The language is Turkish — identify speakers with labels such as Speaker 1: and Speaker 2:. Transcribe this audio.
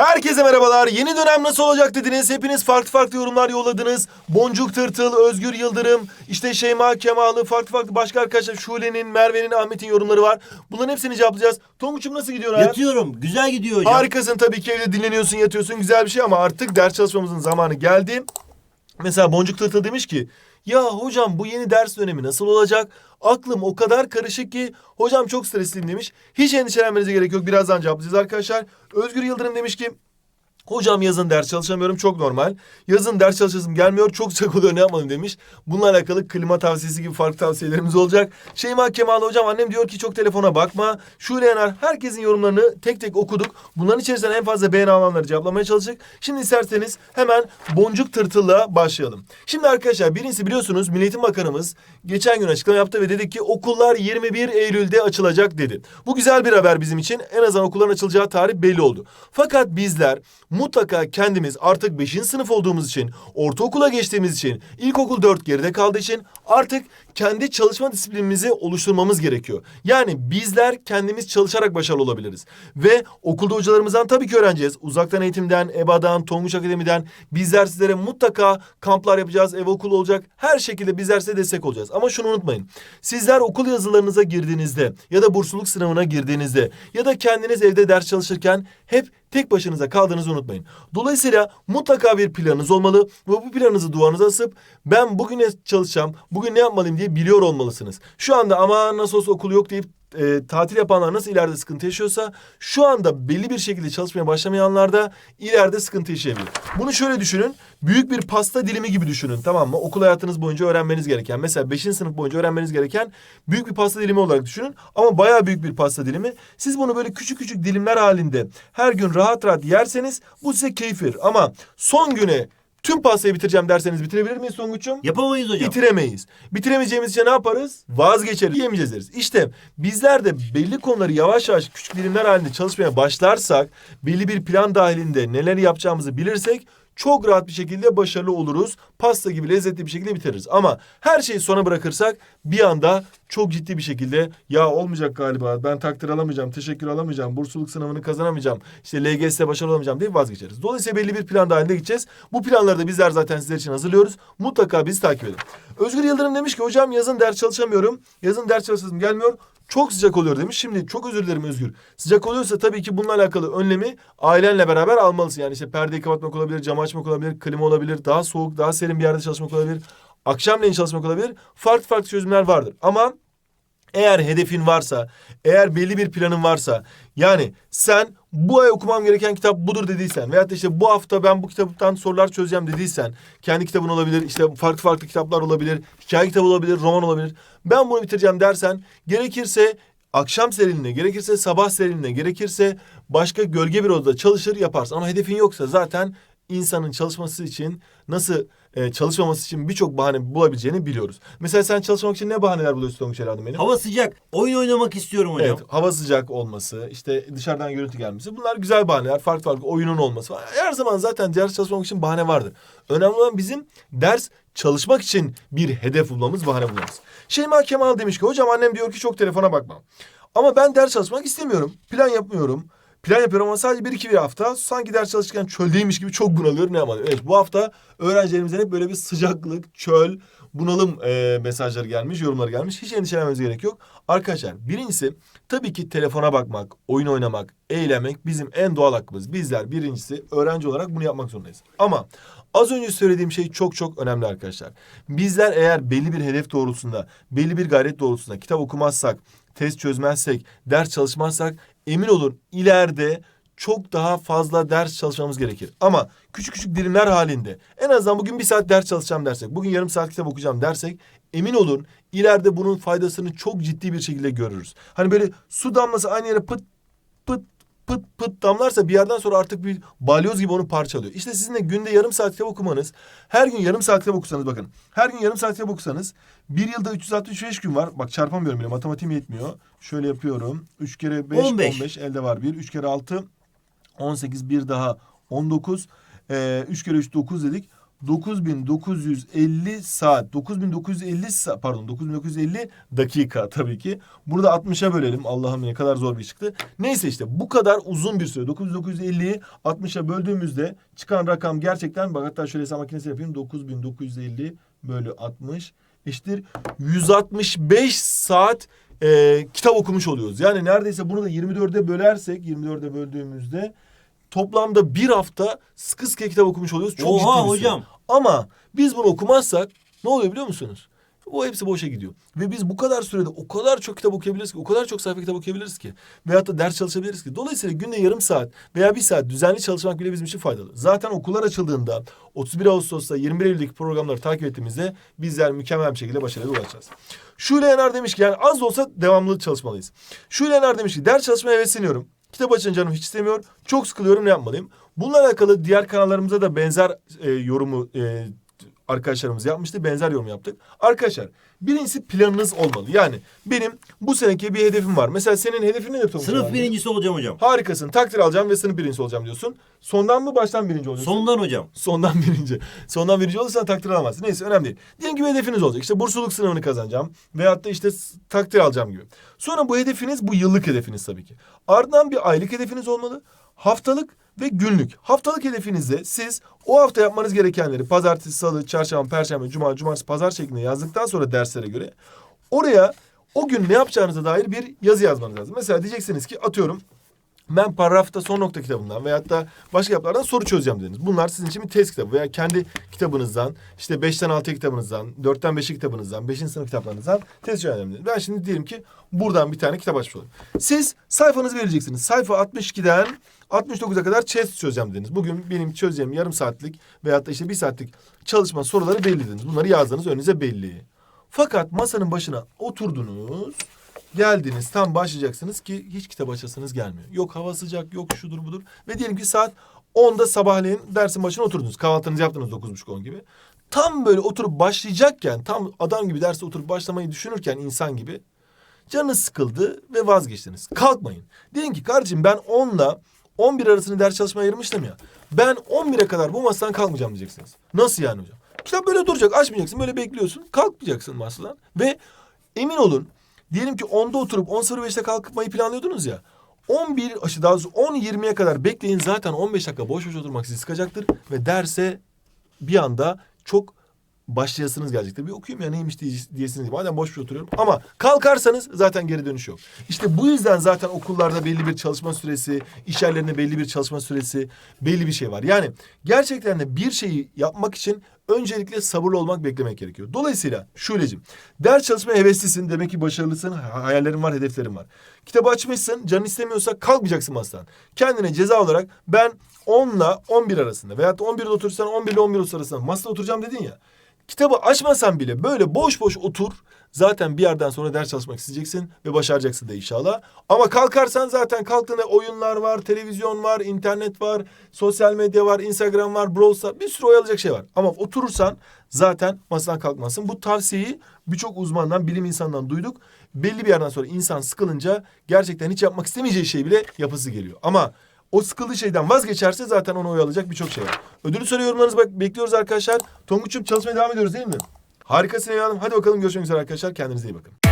Speaker 1: Herkese merhabalar. Yeni dönem nasıl olacak dediniz. Hepiniz farklı farklı yorumlar yolladınız. Boncuk Tırtıl, Özgür Yıldırım, işte Şeyma Kemalı, farklı farklı başka arkadaşlar. Şule'nin, Merve'nin, Ahmet'in yorumları var. Bunların hepsini cevaplayacağız. Tonguç'um nasıl gidiyor hayat?
Speaker 2: Yatıyorum. Güzel gidiyor hocam.
Speaker 1: Harikasın tabii ki evde dinleniyorsun, yatıyorsun. Güzel bir şey ama artık ders çalışmamızın zamanı geldi. Mesela Boncuk Tırtıl demiş ki ya hocam bu yeni ders dönemi nasıl olacak? Aklım o kadar karışık ki hocam çok stresliyim demiş. Hiç endişelenmenize gerek yok. Birazdan cevaplayacağız arkadaşlar. Özgür Yıldırım demiş ki Hocam yazın ders çalışamıyorum çok normal. Yazın ders çalışasım gelmiyor çok sıcak oluyor ne yapmalım demiş. Bununla alakalı klima tavsiyesi gibi farklı tavsiyelerimiz olacak. Şeyma Kemal hocam annem diyor ki çok telefona bakma. Şule Yener herkesin yorumlarını tek tek okuduk. Bunların içerisinden en fazla beğeni alanları cevaplamaya çalıştık. Şimdi isterseniz hemen boncuk tırtılla başlayalım. Şimdi arkadaşlar birincisi biliyorsunuz Milli Bakanımız geçen gün açıklama yaptı ve dedi ki okullar 21 Eylül'de açılacak dedi. Bu güzel bir haber bizim için. En azından okulların açılacağı tarih belli oldu. Fakat bizler mutlaka kendimiz artık 5. sınıf olduğumuz için, ortaokula geçtiğimiz için, ilkokul 4 geride kaldığı için artık kendi çalışma disiplinimizi oluşturmamız gerekiyor. Yani bizler kendimiz çalışarak başarılı olabiliriz. Ve okulda hocalarımızdan tabii ki öğreneceğiz. Uzaktan eğitimden, EBA'dan, Tonguç Akademi'den bizler sizlere mutlaka kamplar yapacağız, ev okulu olacak. Her şekilde bizler size destek olacağız. Ama şunu unutmayın. Sizler okul yazılarınıza girdiğinizde ya da bursluluk sınavına girdiğinizde ya da kendiniz evde ders çalışırken hep tek başınıza kaldığınızı unutmayın. Dolayısıyla mutlaka bir planınız olmalı ve bu planınızı duvarınıza asıp ben bugün ne çalışacağım, bugün ne yapmalıyım diye biliyor olmalısınız. Şu anda ama nasıl olsa okul yok deyip e, tatil yapanlar nasıl ileride sıkıntı yaşıyorsa şu anda belli bir şekilde çalışmaya başlamayanlar da ileride sıkıntı yaşayabilir. Bunu şöyle düşünün. Büyük bir pasta dilimi gibi düşünün tamam mı? Okul hayatınız boyunca öğrenmeniz gereken mesela 5. sınıf boyunca öğrenmeniz gereken büyük bir pasta dilimi olarak düşünün. Ama bayağı büyük bir pasta dilimi. Siz bunu böyle küçük küçük dilimler halinde her gün rahat rahat yerseniz bu size keyif verir. Ama son güne tüm pastayı bitireceğim derseniz bitirebilir miyiz Songuç'um?
Speaker 2: Yapamayız hocam.
Speaker 1: Bitiremeyiz. Bitiremeyeceğimiz için ne yaparız? Vazgeçeriz. Yemeyeceğiz deriz. İşte bizler de belli konuları yavaş yavaş küçük dilimler halinde çalışmaya başlarsak, belli bir plan dahilinde neler yapacağımızı bilirsek çok rahat bir şekilde başarılı oluruz. Pasta gibi lezzetli bir şekilde bitiririz. Ama her şeyi sona bırakırsak bir anda çok ciddi bir şekilde ya olmayacak galiba ben takdir alamayacağım, teşekkür alamayacağım, bursluluk sınavını kazanamayacağım, işte LGS'de başarılı olamayacağım diye vazgeçeriz. Dolayısıyla belli bir plan dahilinde gideceğiz. Bu planları da bizler zaten sizler için hazırlıyoruz. Mutlaka bizi takip edin. Özgür Yıldırım demiş ki hocam yazın ders çalışamıyorum. Yazın ders çalışasım gelmiyor. Çok sıcak oluyor demiş. Şimdi çok özür dilerim Özgür. Sıcak oluyorsa tabii ki bununla alakalı önlemi ailenle beraber almalısın. Yani işte perdeyi kapatmak olabilir, camı açmak olabilir, klima olabilir, daha soğuk, daha serin bir yerde çalışmak olabilir. Akşamleyin çalışmak olabilir. Farklı farklı çözümler vardır. Ama eğer hedefin varsa, eğer belli bir planın varsa, yani sen bu ay okumam gereken kitap budur dediysen veyahut da işte bu hafta ben bu kitaptan sorular çözeceğim dediysen, kendi kitabın olabilir, işte farklı farklı kitaplar olabilir, hikaye kitabı olabilir, roman olabilir. Ben bunu bitireceğim dersen, gerekirse akşam serinliğine, gerekirse sabah serinliğine, gerekirse başka gölge bir odada çalışır yaparsın. Ama hedefin yoksa zaten insanın çalışması için nasıl e, çalışmaması için birçok bahane bulabileceğini biliyoruz. Mesela sen çalışmak için ne bahaneler buluyorsun Tonguç Eladım benim?
Speaker 2: Hava sıcak. Oyun oynamak istiyorum hocam.
Speaker 1: Evet, hava sıcak olması, işte dışarıdan görüntü gelmesi. Bunlar güzel bahaneler. Farklı farklı oyunun olması. falan. Her zaman zaten ders çalışmak için bahane vardır. Önemli olan bizim ders çalışmak için bir hedef bulmamız, bahane bulmamız. Şeyma Kemal demiş ki hocam annem diyor ki çok telefona bakmam. Ama ben ders çalışmak istemiyorum. Plan yapmıyorum. Plan yapıyorum ama sadece bir iki bir hafta sanki ders çalışırken çöldeymiş gibi çok bunalıyorum ne yapalım. Evet bu hafta öğrencilerimizden hep böyle bir sıcaklık, çöl, bunalım e, mesajları gelmiş, yorumları gelmiş. Hiç endişelenmemize gerek yok. Arkadaşlar birincisi tabii ki telefona bakmak, oyun oynamak, eğlenmek bizim en doğal hakkımız. Bizler birincisi öğrenci olarak bunu yapmak zorundayız. Ama az önce söylediğim şey çok çok önemli arkadaşlar. Bizler eğer belli bir hedef doğrultusunda, belli bir gayret doğrultusunda kitap okumazsak, test çözmezsek, ders çalışmazsak emin olun ileride çok daha fazla ders çalışmamız gerekir. Ama küçük küçük dilimler halinde en azından bugün bir saat ders çalışacağım dersek, bugün yarım saat kitap okuyacağım dersek emin olun ileride bunun faydasını çok ciddi bir şekilde görürüz. Hani böyle su damlası aynı yere pıt pıt pıt pıt damlarsa bir yerden sonra artık bir balyoz gibi onu parçalıyor. İşte sizin de günde yarım saat kitap okumanız, her gün yarım saat kitap okusanız bakın. Her gün yarım saat kitap okusanız bir yılda 365 gün var. Bak çarpamıyorum bile matematiğim yetmiyor. Şöyle yapıyorum. 3 kere 5 15.
Speaker 2: 15.
Speaker 1: elde var 1. 3 kere 6 18 bir daha 19. Ee, 3 kere 3 9 dedik. 9950 saat. 9950 sa- pardon 9950 dakika tabii ki. Burada 60'a bölelim. Allah'ım ne kadar zor bir çıktı. Neyse işte bu kadar uzun bir süre. 9950'yi 60'a böldüğümüzde çıkan rakam gerçekten bak hatta şöyle hesap makinesi yapayım. 9950 bölü 60 eşittir 165 saat e, kitap okumuş oluyoruz. Yani neredeyse bunu da 24'e bölersek 24'e böldüğümüzde toplamda bir hafta sıkı sıkı kitap okumuş oluyoruz. Çok
Speaker 2: Oha
Speaker 1: ciddi bir süre.
Speaker 2: hocam.
Speaker 1: Ama biz bunu okumazsak ne oluyor biliyor musunuz? Bu hepsi boşa gidiyor. Ve biz bu kadar sürede o kadar çok kitap okuyabiliriz ki, o kadar çok sayfa kitap okuyabiliriz ki. Veyahut da ders çalışabiliriz ki. Dolayısıyla günde yarım saat veya bir saat düzenli çalışmak bile bizim için faydalı. Zaten okullar açıldığında 31 Ağustos'ta 21 Eylül'deki programları takip ettiğimizde bizler mükemmel bir şekilde başarıya ulaşacağız. Şule Yener demiş ki yani az olsa devamlı çalışmalıyız. Şule Yener demiş ki ders çalışmaya hevesleniyorum. Kitap açın canım hiç istemiyor. Çok sıkılıyorum ne yapmalıyım? Bununla alakalı diğer kanallarımıza da benzer e, yorumu e, arkadaşlarımız yapmıştı. Benzer yorum yaptık. Arkadaşlar birincisi planınız olmalı. Yani benim bu seneki bir hedefim var. Mesela senin hedefin ne Tonguç
Speaker 2: Sınıf
Speaker 1: abi?
Speaker 2: birincisi olacağım hocam.
Speaker 1: Harikasın. Takdir alacağım ve sınıf birincisi olacağım diyorsun. Sondan mı baştan birinci oluyorsun?
Speaker 2: Sondan hocam.
Speaker 1: Sondan birinci. Sondan birinci olursan takdir alamazsın. Neyse önemli değil. Diyelim ki bir hedefiniz olacak. İşte bursluluk sınavını kazanacağım. Veyahut da işte takdir alacağım gibi. Sonra bu hedefiniz bu yıllık hedefiniz tabii ki. Ardından bir aylık hedefiniz olmalı. Haftalık ve günlük. Haftalık hedefinizde siz o hafta yapmanız gerekenleri pazartesi, salı, çarşamba, perşembe, cuma, cumartesi, pazar şeklinde yazdıktan sonra derslere göre oraya o gün ne yapacağınıza dair bir yazı yazmanız lazım. Mesela diyeceksiniz ki atıyorum ben paragrafta son nokta kitabından veyahut da başka kitaplardan soru çözeceğim dediniz. Bunlar sizin için bir test kitabı veya kendi kitabınızdan, işte 5'ten 6'ya kitabınızdan, 4'ten 5'e kitabınızdan, 5. sınıf kitaplarınızdan test çözeceğim dediniz. Ben şimdi diyelim ki buradan bir tane kitap açmış olayım. Siz sayfanızı vereceksiniz. Sayfa 62'den 69'a kadar test çözeceğim dediniz. Bugün benim çözeceğim yarım saatlik veyahut da işte bir saatlik çalışma soruları belli dediniz. Bunları yazdığınız önünüze belli. Fakat masanın başına oturdunuz. Geldiniz tam başlayacaksınız ki hiç kitap açasınız gelmiyor. Yok hava sıcak yok şudur budur. Ve diyelim ki saat 10'da sabahleyin dersin başına oturdunuz. Kahvaltınızı yaptınız 9.30-10 gibi. Tam böyle oturup başlayacakken tam adam gibi derse oturup başlamayı düşünürken insan gibi canınız sıkıldı ve vazgeçtiniz. Kalkmayın. Deyin ki kardeşim ben 10'la 11 arasını ders çalışmaya ayırmıştım ya. Ben 11'e kadar bu masadan kalkmayacağım diyeceksiniz. Nasıl yani hocam? Kitap böyle duracak açmayacaksın böyle bekliyorsun. Kalkmayacaksın masadan. Ve emin olun diyelim ki 10'da oturup 10.05'te kalkmayı planlıyordunuz ya. 11 aşı daha doğrusu 10-20'ye kadar bekleyin zaten 15 dakika boş boş oturmak sizi sıkacaktır. Ve derse bir anda çok başlayasınız gelecektir. Bir okuyayım ya neymiş diye, diyesiniz. Madem boş boş oturuyorum. Ama kalkarsanız zaten geri dönüş yok. İşte bu yüzden zaten okullarda belli bir çalışma süresi, iş yerlerinde belli bir çalışma süresi, belli bir şey var. Yani gerçekten de bir şeyi yapmak için öncelikle sabırlı olmak, beklemek gerekiyor. Dolayısıyla Şule'cim, ders çalışmaya heveslisin. Demek ki başarılısın, hayallerin var, hedeflerin var. Kitabı açmışsın, canın istemiyorsa kalkmayacaksın masadan. Kendine ceza olarak ben 10 ile 11 arasında veyahut da 11'de oturursan 11 ile 11 arasında masada oturacağım dedin ya. Kitabı açmasan bile böyle boş boş otur. Zaten bir yerden sonra ders çalışmak isteyeceksin ve başaracaksın da inşallah. Ama kalkarsan zaten kalktığında oyunlar var, televizyon var, internet var, sosyal medya var, Instagram var, Brawl Stars, bir sürü oyalayacak şey var. Ama oturursan zaten masadan kalkmazsın. Bu tavsiyeyi birçok uzmandan, bilim insanından duyduk. Belli bir yerden sonra insan sıkılınca gerçekten hiç yapmak istemeyeceği şey bile yapısı geliyor. Ama o sıkıldığı şeyden vazgeçerse zaten onu oyalayacak birçok şey var. Ödülü soru yorumlarınızı bak bekliyoruz arkadaşlar. Tonguç'um çalışmaya devam ediyoruz değil mi? Harikasın Eva Hanım. Hadi bakalım görüşmek üzere arkadaşlar. Kendinize iyi bakın.